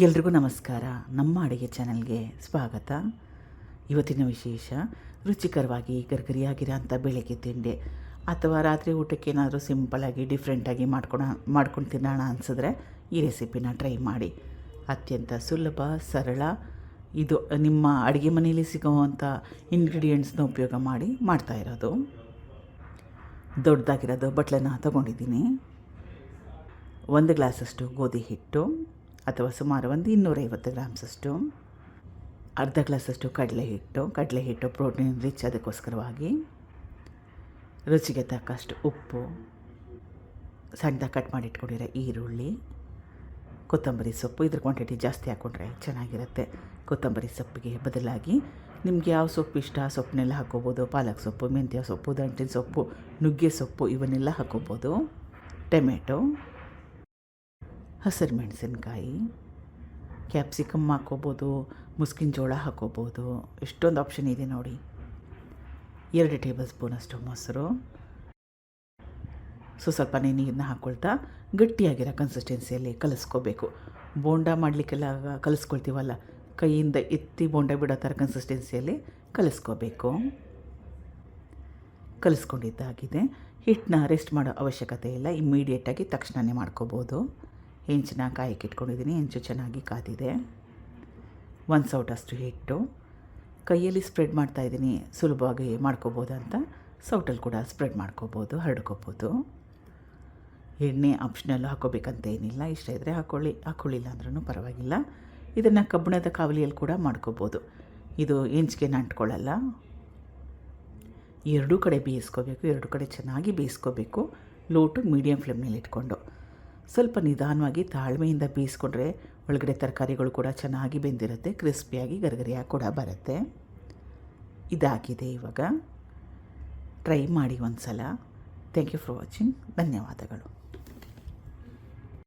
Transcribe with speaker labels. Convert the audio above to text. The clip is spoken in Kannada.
Speaker 1: ಎಲ್ರಿಗೂ ನಮಸ್ಕಾರ. ನಮ್ಮ ಅಡುಗೆ ಚಾನಲ್ಗೆ ಸ್ವಾಗತ. ಇವತ್ತಿನ ವಿಶೇಷ, ರುಚಿಕರವಾಗಿ ಗರ್ಗರಿಯಾಗಿರೋ ಅಂಥ ಬೆಳಗ್ಗೆ ತಿಂಡಿ. ಅಥವಾ ರಾತ್ರಿ ಊಟಕ್ಕೆ ಏನಾದರೂ ಸಿಂಪಲಾಗಿ ಡಿಫ್ರೆಂಟಾಗಿ ಮಾಡ್ಕೊಳ ಮಾಡ್ಕೊಂಡು ತಿನ್ನೋಣ ಅನಿಸಿದ್ರೆ ಈ ರೆಸಿಪಿನ ಟ್ರೈ ಮಾಡಿ. ಅತ್ಯಂತ ಸುಲಭ, ಸರಳ. ಇದು ನಿಮ್ಮ ಅಡುಗೆ ಮನೆಯಲ್ಲಿ ಸಿಗುವಂಥ ಇಂಗ್ರೀಡಿಯೆಂಟ್ಸ್ನ ಉಪಯೋಗ ಮಾಡಿ ಮಾಡ್ತಾ ಇರೋದು. ದೊಡ್ಡದಾಗಿರೋದು ಬಟ್ಲನ್ನು ತಗೊಂಡಿದ್ದೀನಿ. ಒಂದು ಗ್ಲಾಸಷ್ಟು ಗೋಧಿ ಹಿಟ್ಟು. ಅಥವಾ ಸುಮಾರು ಒಂದು ಇನ್ನೂರೈವತ್ತು ಗ್ರಾಮ್ಸಷ್ಟು ಅರ್ಧ ಗ್ಲಾಸಷ್ಟು ಕಡಲೆ ಹಿಟ್ಟು. ಕಡಲೆ ಹಿಟ್ಟು ಪ್ರೋಟೀನ್ ರಿಚ್ ಅದಕ್ಕೋಸ್ಕರವಾಗಿ. ರುಚಿಗೆ ತಕ್ಕಷ್ಟು ಉಪ್ಪು. ಸಣ್ಣದಾಗಿ ಕಟ್ ಮಾಡಿ ಇಟ್ಕೊಂಡಿರೋ ಈರುಳ್ಳಿ. ಕೊತ್ತಂಬರಿ ಸೊಪ್ಪು. ಇದ್ರ ಕ್ವಾಂಟಿಟಿ ಜಾಸ್ತಿ ಹಾಕ್ಕೊಂಡ್ರೆ ಚೆನ್ನಾಗಿರುತ್ತೆ. ಕೊತ್ತಂಬರಿ ಸೊಪ್ಪಿಗೆ ಬದಲಾಗಿ ನಿಮ್ಗೆ ಯಾವ ಸೊಪ್ಪು ಇಷ್ಟ? ಆ ಸೊಪ್ಪನ್ನೆಲ್ಲ ಹಾಕ್ಕೋಬೋದು ಪಾಲಕ್ ಸೊಪ್ಪು, ಮೆಂತ್ಯ ಸೊಪ್ಪು ದಂಟಿನ ಸೊಪ್ಪು, ನುಗ್ಗೆ ಸೊಪ್ಪು, ಇವನ್ನೆಲ್ಲ ಹಾಕ್ಕೋಬೋದು ಟೊಮೆಟೊ. ಹಸಿರು ಮೆಣಸಿನ್ಕಾಯಿ, ಕ್ಯಾಪ್ಸಿಕಮ್ ಹಾಕೋಬೋದು, ಮುಸ್ಕಿನ ಜೋಳ ಹಾಕೋಬೋದು, ಎಷ್ಟೊಂದು ಆಪ್ಷನ್ ಇದೆ ನೋಡಿ. ಎರಡು ಟೇಬಲ್ ಸ್ಪೂನಷ್ಟು ಮೊಸರು. ಸೊ ಸ್ವಲ್ಪನೇ ನೀರನ್ನ ಹಾಕ್ಕೊಳ್ತಾ ಗಟ್ಟಿಯಾಗಿರೋ ಕನ್ಸಿಸ್ಟೆನ್ಸಿಯಲ್ಲಿ ಕಲಿಸ್ಕೋಬೇಕು. ಬೋಂಡ ಮಾಡಲಿಕ್ಕೆಲ್ಲ ಕಲಿಸ್ಕೊಳ್ತೀವಲ್ಲ, ಕೈಯಿಂದ ಎತ್ತಿ ಬೋಂಡ ಬಿಡೋ ಥರ ಕನ್ಸಿಸ್ಟೆನ್ಸಿಯಲ್ಲಿ ಕಲಿಸ್ಕೋಬೇಕು. ಕಲಿಸ್ಕೊಂಡಿದ್ದಾಗಿದೆ. ಹಿಟ್ಟನ್ನ ರೆಸ್ಟ್ ಮಾಡೋ ಅವಶ್ಯಕತೆ ಇಲ್ಲ ಇಮ್ಮಿಡಿಯೇಟಾಗಿ ತಕ್ಷಣವೇ ಮಾಡ್ಕೋಬೋದು. ಹೆಂಚನ್ನ ಕಾಯಕ್ಕೆ ಇಟ್ಕೊಂಡಿದ್ದೀನಿ ಹೆಂಚು ಚೆನ್ನಾಗಿ ಕಾದಿದೆ. ಒಂದು ಸೌಟಷ್ಟು ಹಿಟ್ಟು. ಕೈಯಲ್ಲಿ ಸ್ಪ್ರೆಡ್ ಮಾಡ್ತಾಯಿದ್ದೀನಿ ಸುಲಭವಾಗಿ ಮಾಡ್ಕೋಬೋದು ಅಂತ. ಸೌಟಲ್ಲಿ ಕೂಡ ಸ್ಪ್ರೆಡ್ ಮಾಡ್ಕೋಬೋದು, ಹರಡ್ಕೋಬೋದು. ಎಣ್ಣೆ ಆಪ್ಷನಲ್ಲು ಹಾಕೋಬೇಕಂತ ಏನಿಲ್ಲ, ಇಷ್ಟ ಇದ್ದರೆ ಹಾಕೊಳ್ಳಿ, ಹಾಕೊಳ್ಳಿಲ್ಲ ಅಂದ್ರೂ ಪರವಾಗಿಲ್ಲ. ಇದನ್ನು ಕಬ್ಬಿಣದ ಕಾವಲಿಯಲ್ಲಿ ಕೂಡ ಮಾಡ್ಕೋಬೋದು. ಇದು ಹೆಂಚ್ಗೆ ಅಂಟ್ಕೊಳ್ಳಲ್ಲ ಎರಡೂ ಕಡೆ ಬೇಯಿಸ್ಕೋಬೇಕು, ಎರಡು ಕಡೆ ಚೆನ್ನಾಗಿ ಬೇಯಿಸ್ಕೋಬೇಕು. ಲೋಟು ಮೀಡಿಯಮ್ ಫ್ಲೇಮ್ನಲ್ಲಿ ಇಟ್ಕೊಂಡು ಸ್ವಲ್ಪ ನಿಧಾನವಾಗಿ ತಾಳ್ಮೆಯಿಂದ ಬೀಸ್ಕೊಂಡ್ರೆ ಒಳಗಡೆ ತರಕಾರಿಗಳು ಕೂಡ ಚೆನ್ನಾಗಿ ಬೆಂದಿರುತ್ತೆ, ಕ್ರಿಸ್ಪಿಯಾಗಿ ಗರಗರಿಯಾಗಿ ಕೂಡ ಬರುತ್ತೆ. ಇದಾಗಿದೆ ಇವಾಗ. ಟ್ರೈ ಮಾಡಿ ಒಂದು ಸಲ ಥ್ಯಾಂಕ್ ಯು ಫಾರ್ ವಾಚಿಂಗ್. ಧನ್ಯವಾದಗಳು.